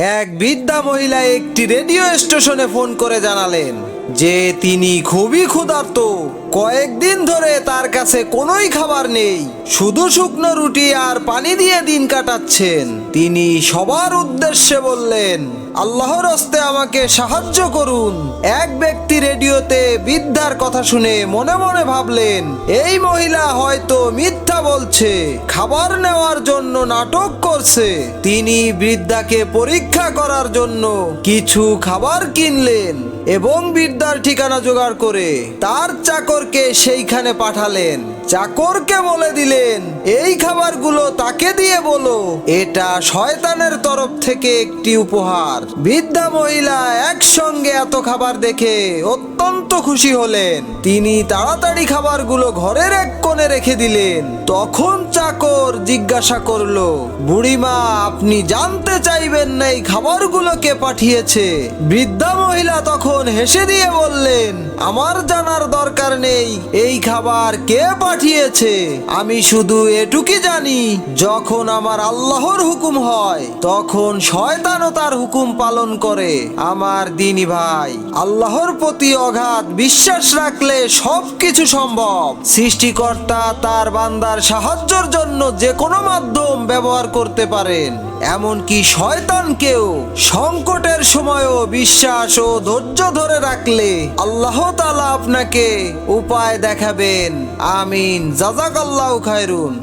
এক বৃদ্ধা মহিলা একটি রেডিও স্টেশনে ফোন করে জানালেন যে তিনি খুবই ক্ষুধার্ত। কয়েকদিন ধরে তার কাছে কোনোই খাবার নেই। শুধু শুকনো রুটি আর পানি দিয়ে দিন কাটাচ্ছেন। তিনি সবার উদ্দেশ্যে বললেন, আল্লাহর হস্তে আমাকে সাহায্য করুন। এক ব্যক্তি রেডিওতে বৃদ্ধার কথা শুনে মনে মনে ভাবলেন, এই মহিলা হয়তো মিথ্যা বলছে, খাবার নেওয়ার জন্য নাটক করছে। তিনি বৃদ্ধাকে পরীক্ষা করার জন্য কিছু খাবার কিনলেন এবং বৃদ্ধার ঠিকানা জোগাড় করে তার চাকরকে সেইখানে পাঠালেন। চাকরকে বলে দিলেন, এই খাবারগুলো তাকে দিয়ে বলো। এটা শয়তানের তরফ থেকে একটি উপহার। বৃদ্ধা মহিলা একসঙ্গে এত খাবার দেখে অত্যন্ত খুশি হলেন। তিনি তাড়াতাড়ি খাবারগুলো ঘরের এক কোণে রেখে দিলেন। তখন চাকর জিজ্ঞাসা করল, বুড়িমা, আপনি জানতে চাইবেন না এই খাবারগুলো কে পাঠিয়েছে? বৃদ্ধা মহিলা তখন হেসে দিয়ে বললেন, আমার জানার দরকার নেই। এই খাবার কে পাঠিয়েছে। আমি শুধু এটুকি জানি, যখন আমার আল্লাহর হুকুম হয়, তখন শয়তানও তার হুকুম পালন করে। আমার দিনী ভাই, আল্লাহর প্রতি অগাধ বিশ্বাস রাখলে সবকিছু সম্ভব। সৃষ্টিকর্তা তার বান্দার সাহায্যের জন্য যে কোনো মাধ্যম ব্যবহার করতে পারেন। এমনকি শয়তানকেও সংকটের সময়ও বিশ্বাস ও ধৈর্য ধরে রাখলে আল্লাহ তালা আপনাকে উপায় দেখাবেন। আমিন। জাজাকাল্লাহ খায়রুন।